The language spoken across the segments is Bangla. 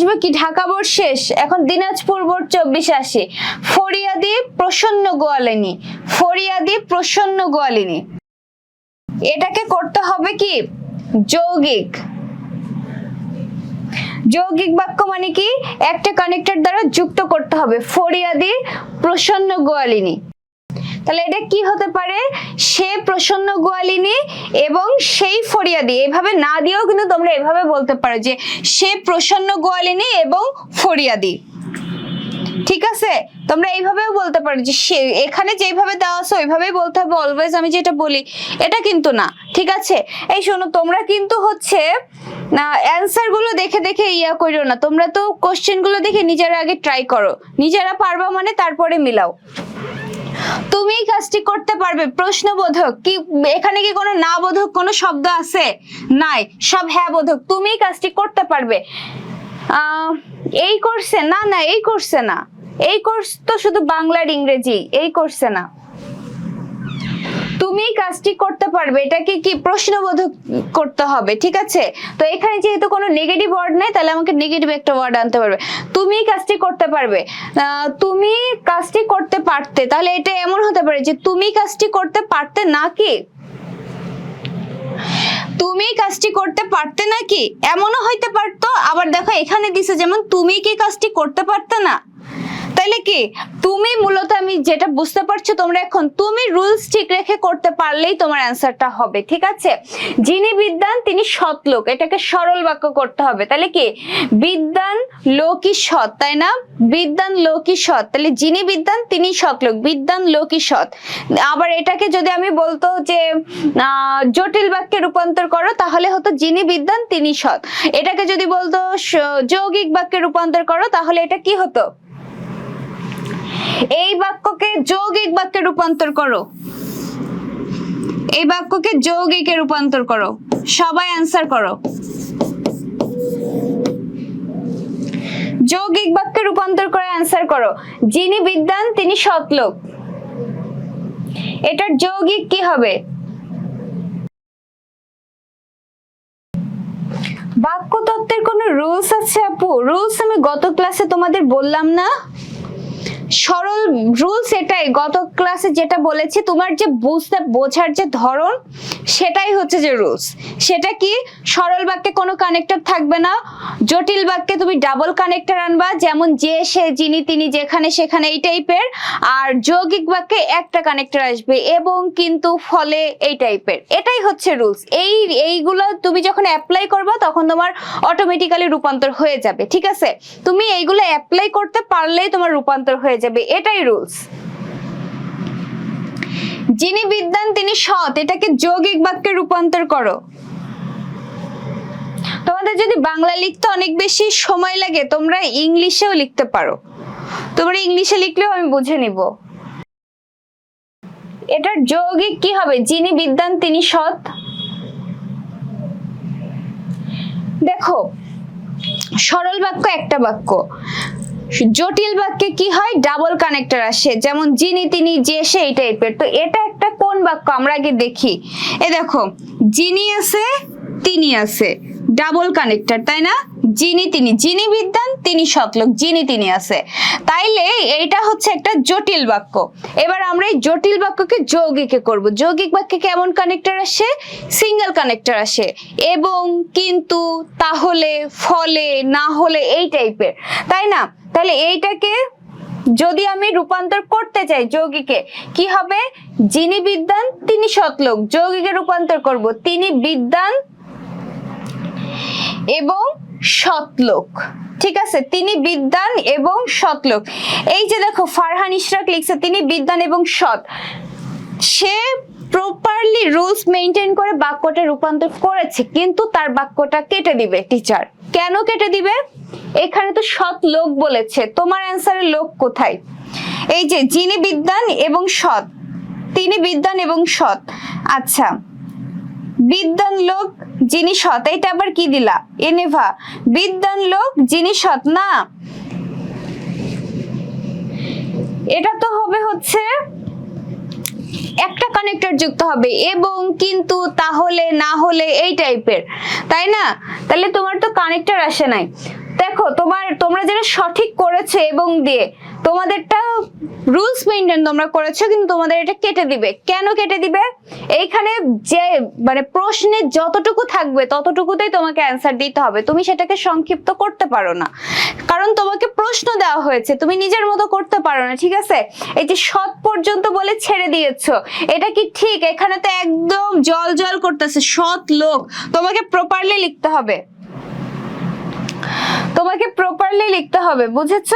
আসবে কি? ঢাকা বোর্ড শেষ। এখন দিনাজপুর বোর্ড চব্বিশে আসে ফরিয়াদি, প্রসন্ন গোয়ালিনী। ফরিয়াদি, প্রসন্ন গোয়ালিনী। এটাকে করতে হবে কি? যৌগিক। যৌগিক বাক্য মানে কি? একটা কানেক্টর দ্বারা যুক্ত করতে হবে। ফরিয়াদি, প্রসন্ন গোয়ালিনী। তাহলে এটা কি হতে পারে? সে প্রসন্ন গোয়ালিনী এবং সেই ফরিয়া ফরিয়াদি। এভাবে না দিয়েও কিন্তু তোমরা এভাবে বলতে পারো যে সে প্রসন্ন গোয়ালিনী এবং ফরিয়া ফরিয়াদি। ঠিক আছে? তোমরা এইভাবেও বলতে পারো যে সে, এখানে যেভাবে দেওয়া আছে, ওইভাবেই বলতে হবে। অলওয়েজ আমি যেটা বলি, এটা কিন্তু না। ঠিক আছে? এই শোনো, তোমরা কিন্তু হচ্ছে, না অ্যান্সারগুলো দেখে দেখে ইয়া করো না। তোমরা তো কোশ্চেনগুলো দেখে নিজেরা আগে ট্রাই করো। নিজেরা পারবা মানে তারপরে মিলাও। তুমি কাজটি করতে পারবে। প্রশ্নবোধক, কি এখানে কি কোনো না বোধক কোনো শব্দ আছে? নাই, সব হ্যাঁ বোধক, তুমি কাজটি করতে পারবে। এই করছে না না, এই করছে না। এই কোর্স তো শুধু বাংলার ইংরেজি, এই করছে না। তুমি কাজটি করতে পারবে, এটাকে কি প্রশ্নবোধক করতে হবে, ঠিক আছে? তো এখানে যেহেতু কোনো নেগেটিভ ওয়ার্ড নেই, তাহলে আমাকে নেগেটিভ একটা ওয়ার্ড আনতে পারবে। তুমি কাজটি করতে পারবে। তুমি কাজটি করতে পারতে, তাহলে এটা এমন হতে পারে যে তুমি কাজটি করতে পারতে নাকি তুমি কাজটি করতে পারতে নাকি এমনও হইতে পারতো, আবার দেখো এখানে দিছে যেমন তুমি কি কাজটি করতে পারতে না? তাইলে কি? তুমি মূলত আমি যেটা বুঝতে পারছ তোমরা এখন তুমি রুলস ঠিক রেখে করতে পারলেই তোমার অ্যান্সারটা হবে, ঠিক আছে? যিনি বিদ্যান তিনি সৎ লোক, এটাকে সরল বাক্য করতে হবে। তাহলে কি? বিদ্যান লোকই সৎ, তাই না? বিদ্যান লোকই সৎ তাহলে যিনি বিদ্যান তিনি সৎ লোক বিদ্যান লোকই সৎ। আবার এটাকে যদি আমি বলতো যে জটিল বাক্যে রূপান্তর করো, তাহলে হতো যিনি বিদ্যান তিনি সৎ। এটাকে যদি বলতো যৌগিক বাক্যে রূপান্তর করো, তাহলে এটা কি হতো? এই বাক্যকে যৌগিক বাক্যে রূপান্তর করো। এই বাক্যকে যৌগিকে রূপান্তর করো। সবাই অ্যান্সার করো। যৌগিক বাক্যে রূপান্তর করে অ্যান্সার করো। যিনি বিদ্যান তিনি সৎ লোক। এটার যৌগিক কি হবে? বাক্যতত্ত্বের কোনো রুলস আছে আপু? রুলস আমি গত ক্লাসে তোমাদের বললাম না। সরল রুলস এটাই। গত ক্লাসে যেটা বলেছি, তোমার যে বুঝতে, বোঝার যে ধরন, সেটাই হচ্ছে যে রুলস সেটা কি? সরল বাক্যে কোনো কানেক্টর থাকবে না। জটিল বাক্যে তুমি ডাবল কানেক্টর আনবা, যেমন যে, সে, যিনি, তিনি, যেখানে, সেখানে, এই টাইপের আর যৌগিক বাক্যে একটা কানেক্টর আসবে, এবং কিন্তু ফলে এই টাইপের এটাই হচ্ছে রুলস এই, এইগুলো তুমি যখন অ্যাপ্লাই করবা, তখন তোমার অটোমেটিক্যালি রূপান্তর হয়ে যাবে, ঠিক আছে? তুমি এইগুলো অ্যাপ্লাই করতে পারলেই তোমার রূপান্তর হয়ে যাবে, এটাই রুলস যিনি বিদ্যান তিনি সৎ, এটাকে যৌগিক বাক্যে রূপান্তর করো। তোমাদের যদি বাংলা লিখতে অনেক বেশি সময় লাগে, তোমরা ইংলিশেও লিখতে পারো। তোমরা ইংলিশে লিখলেও আমি বুঝে নিব। এটার যৌগিক কি হবে? যিনি বিদ্যান তিনি সৎ। দেখো, সরল বাক্য একটা বাক্য। জটিল বাক্যে কি হয়? ডাবল কানেক্টর আসে। যেমন, যিনি, তিনি, যে, সে, এই টাইপের তো এটা একটা কোন বাক্য? আমরা আগে দেখি। এ দেখো, যিনি আছে, তিনি আছে। ডাবল কানেক্টর তাই না? যিনি তিনি, যিনি বিদ্যান, তিনি সতলোক যিনি তিনি আছে। তাইলে এইটা হচ্ছে একটা জটিল বাক্য। এবার আমরা এই জটিল বাক্যকে যৌগিকে করব। যৌগিক বাক্যে কেমন কানেক্টর আসে? সিঙ্গেল কানেক্টর আসে। এবং, কিন্তু, তাহলে, ফলে, না হলে, এই টাইপের। তাই না? তাহলে এইটাকে যদি আমি রূপান্তর করতে চাই যৌগিকে, কি হবে? যিনি বিদ্যান, তিনি সতলোক যৌগিকে রূপান্তর করব। তিনি বিদ্যান এবং সতলোক ঠিক আছে? তিনি বিদ্যান এবং সতলোক এই যে দেখো, ফারহান ইশরাক লিখছে, তিনি বিদ্যান এবং সৎ। সে প্রপারলি রুলস মেনটেন করে বাক্যটা রূপান্তর করেছে, কিন্তু তার বাক্যটা কেটে দিবে টিচার কেন কেটে দিবে? এখানে তো সৎ লোক বলেছে। তোমার অ্যান্সারের লোক কোথায়? এই যে, যিনি বিদ্যান এবং সৎ। তিনি বিদ্যান এবং সৎ। আচ্ছা বিদ্যান লোক যিনি সৎ আবার কি দিলা? এনেভা বিদ্যান লোক যিনি সৎ, না? এটা তো হবে হচ্ছে, একটা কানেক্টর যুক্ত হবে, এবং কিন্তু তাহলে, না হলে এই টাইপের তাই না? তাহলে তোমার তো কানেক্টর আসে নাই। দেখো, তোমার, তোমরা যেটা সঠিক করেছে এবং দিয়ে তোমাদেরটা রুলস মেনটেন তোমরা করেছ, কিন্তু তোমাদের এটা কেটে দিবে। কেন কেটে দিবে? এইখানে যে মানে প্রশ্নে যতটুকু থাকবে, ততটুকুতেই তোমাকে অ্যান্সার দিতে হবে। তুমি সেটাকে সংক্ষিপ্ত করতে পারো না। কারণ তোমাকে প্রশ্ন দেওয়া হয়েছে, তুমি নিজের মতো করতে পারো না, ঠিক আছে? এই যে সৎ পর্যন্ত বলে ছেড়ে দিয়েছ, এটা কি ঠিক? এখানে তো একদম জল জল করতেছে, সৎ লোক। তোমাকে প্রপারলি লিখতে হবে। তোমাকে প্রপারলি লিখতে হবে, বুঝেছ?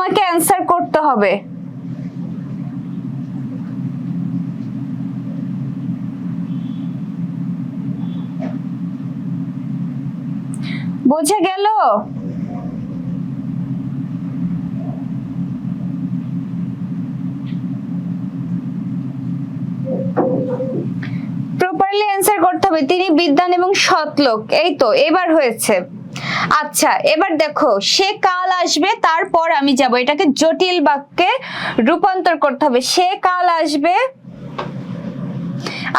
তোমাকে অ্যান্সার করতে হবে। বোঝা গেল? প্রপারলি অ্যান্সার করতে হবে। তিনি বিদ্যান এবং সৎ লোক এই তো, এবার হয়েছে। আচ্ছা এবার দেখো, সে কাল আসবে, তারপর আমি যাব। এটাকে জটিল বাক্যে রূপান্তর করতে হবে। সে কাল আসবে।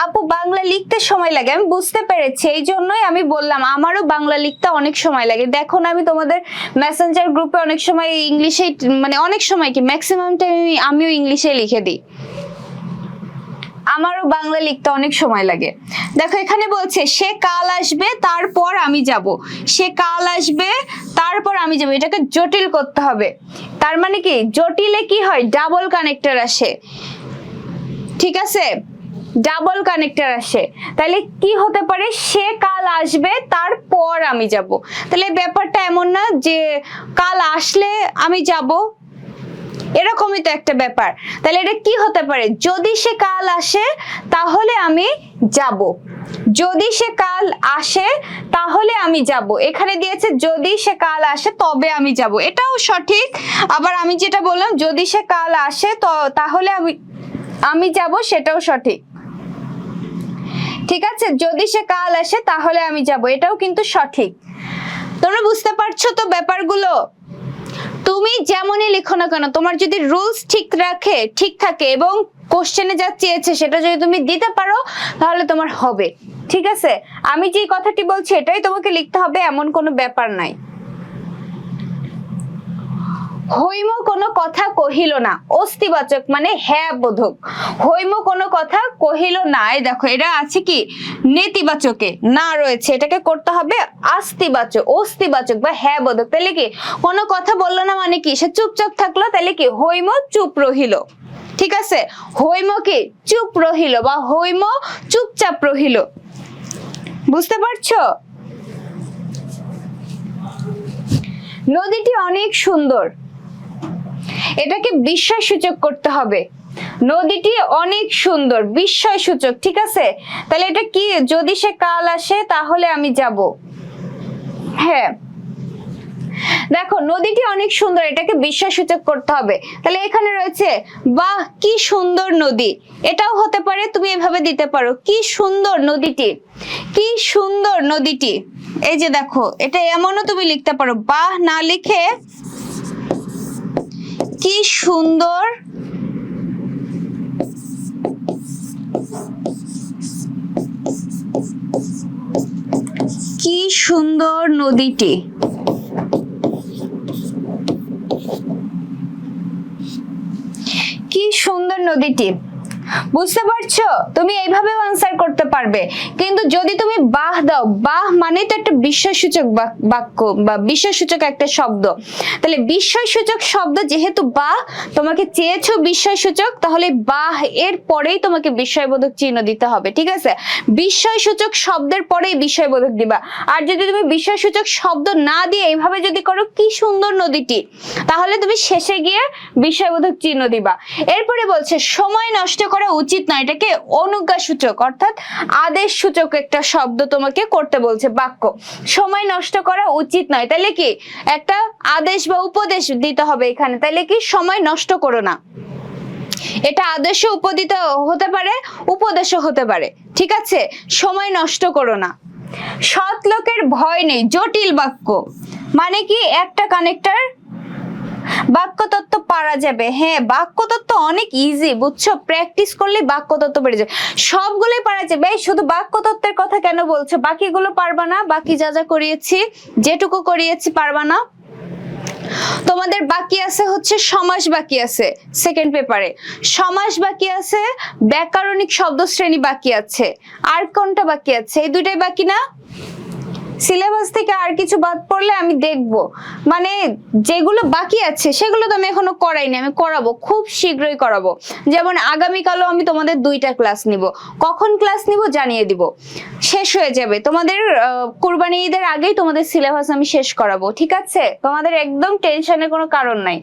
আপু, বাংলা লিখতে সময় লাগে, আমি বুঝতে পেরেছি, এই জন্যই আমি বললাম, আমারও বাংলা লিখতে অনেক সময় লাগে। দেখো না, আমি তোমাদের মেসেঞ্জার গ্রুপে অনেক সময় ইংলিশে মানে অনেক সময় কি ম্যাক্সিমাম টাইম আমিও ইংলিশে লিখে দিই। আমারও বাংলা লিখতে অনেক সময় লাগে। দেখো, এখানে বলছে, সে কাল আসবে, তারপর আমি যাব। সে কাল আসবে, তারপর আমি যাব। এটাকে জটিল করতে হবে। তার মানে কি? জটিলে কি হয়? ডাবল কানেক্টর আসে। ঠিক আছে? ডাবল কানেক্টর আসে। তাহলে কি হতে পারে? সে কাল আসবে, তারপর আমি যাব। তাহলে ব্যাপারটা এমন না যে কাল আসলে আমি যাব এরকমই তো একটা ব্যাপার। তাহলে এটা কি হতে পারে? যদি সে কাল আসে, তাহলে আমি যাব। যদি সে কাল আসে, তাহলে আমি যাব। এখানে দিয়েছে যদি সে কাল আসে, তবে আমি যাব। এটাও সঠিক। আবার আমি যেটা বললাম, যদি সে কাল আসে, তো তাহলে আমি আমি যাব, সেটাও সঠিক। ঠিক আছে? যদি সে কাল আসে, তাহলে আমি যাব। এটাও কিন্তু সঠিক। তোমরা বুঝতে পারছ তো ব্যাপারগুলো? তুমি যেমনই লিখো না কেন, তোমার যদি রুলস ঠিক রাখে, ঠিক থাকে এবং কোশ্চেনে যা চেয়েছে সেটা যদি তুমি দিতে পারো, তাহলে তোমার হবে। ঠিক আছে? আমি যে কথাটি বলছি, এটাই তোমাকে লিখতে হবে, এমন কোনো ব্যাপার নাই। হৈম কোনো কথা কহিল না। অস্তিবাচক মানে হ্যাঁ বোধক হৈম কোনো কথা কহিল না। এই দেখো, এটা আছে কি? নেতিবাচকে। না রয়েছে, এটাকে করতে হবে আস্তিবাচক অস্তিবাচক বা হ্যাঁ বোধক তাহলে কি? কোনো কথা বলল না মানে কি? সে চুপচাপ থাকল, তাহলে কি? হৈম চুপ রহিল। ঠিক আছে? হৈম কি? চুপ রহিল বা হৈম চুপচাপ রহিল। বুঝতে পারছ? নদীটি অনেক সুন্দর। এটাকে বিস্ময় সূচক করতে হবে। নদীটি অনেক সুন্দর বিস্ময় সূচক ঠিক আছে? তাহলে এটা কি? যদি সে কাল আসে, তাহলে আমি যাব। হ্যাঁ। দেখো, নদীটি অনেক সুন্দর, এটাকে বিস্ময় সূচক করতে হবে। তাহলে এখানে রয়েছে, বাহ, কি সুন্দর নদী। এটাও হতে পারে, তুমি এভাবে দিতে পারো। কি সুন্দর নদীটি, কি সুন্দর নদীটি। এই যে দেখো, এটা এমনও তুমি লিখতে পারো। বাহ, না লিখে কি সুন্দর। কি সুন্দর নদীটি। কি সুন্দর নদীটি। বুঝতে পারছ? তুমি এইভাবেও আনসার করতে পারবে। কিন্তু যদি তুমি বাহ দাও, বাহ মানে তো একটা বাক- বাক্য বা বিস্ময়সূচক একটা শব্দ। তাহলে বিস্ময়সূচক শব্দ যেহেতু বাহ, তোমাকে চেয়েছো বিস্ময়সূচক, তাহলে বাহ এর পরেই তোমাকে বিস্ময়বোধক চিহ্ন দিতে হবে, ঠিক আছে? বিস্ময়সূচক শব্দের পরেই বিস্ময়বোধক দিবা। আর যদি তুমি বিস্ময়সূচক শব্দ না দিয়ে এইভাবে যদি করো, কি সুন্দর নদীটি! তাহলে তুমি শেষে গিয়ে বিস্ময়বোধক চিহ্ন দিবা। এরপরে বলছে, সময় নষ্ট করা উচিত না এটাকে অনুজ্ঞাসূচক, অর্থাৎ আদেশ সূচক একটা শব্দ তোমাকে করতে বলছে, বাক্য। সময় নষ্ট করা উচিত নয়। তাহলে কি? একটা আদেশ বা উপদেশ দিতে হবে এখানে। তাহলে কি? সময় নষ্ট করো না। এটা আদর্শ উপদিত হতে পারে, উপদেশও হতে পারে। ঠিক আছে? সময় নষ্ট করো না। সৎ লোকের ভয় নেই, জটিল বাক্য। মানে কি? একটা কানেক্টর বাক্যতত্ত্ব পারা যাবে। হ্যাঁ বাক্যতত্ত্ব অনেক ইজি বুঝছ? প্র্যাকটিস করলে বাক্যতত্ত্ব বেড়ে যাবে সবগুলোই পারা যাবে। শুধু বাক্যতত্ত্বের কথা কেন বলছো? বাকিগুলো পারবা না? বাকি যা যা করিয়েছি, যেটুকু করিয়েছি পারবা না? তোমাদের বাকি আছে হচ্ছে সমাস বাকি আছে সেকেন্ড পেপারে সমাস বাকি আছে, ব্যাকরণিক শব্দ শ্রেণি বাকি আছে। আর কোনটা বাকি আছে? এই দুটাই বাকি না? সিলেবাস থেকে আর কিছু বাদ পড়লে আমি দেখব। মানে যেগুলো বাকি আছে, সেগুলো তো আমি এখনও করাইনি, আমি করাবো, খুব শীঘ্রই করাবো। যেমন আগামীকালও আমি তোমাদের দুইটা ক্লাস নিব। কখন ক্লাস নিব জানিয়ে দিব। শেষ হয়ে যাবে। তোমাদের কোরবানি ঈদের আগেই তোমাদের সিলেবাস আমি শেষ করাবো, ঠিক আছে? তোমাদের একদম টেনশনের কোনো কারণ নাই।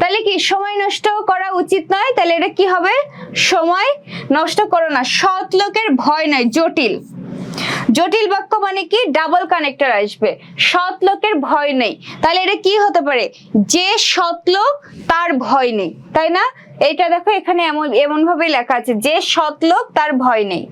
তাহলে কি, সময় নষ্ট করা উচিত নয়? তাহলে এটা কি হবে? সময় নষ্ট করো না। সৎ লোকের ভয় নয় জটিল। জটিল বাক্য মানে কি? ডাবল কানেক্টর আসবে। সৎ লোকের ভয় নেই। তাহলে এটা কি হতে পারে? যে সৎ লোক, তার ভয় নেই। তাই না? এটা দেখো এখানে এমন এমন ভাবে লেখা আছে। যে সৎ লোক, তার ভয় নেই।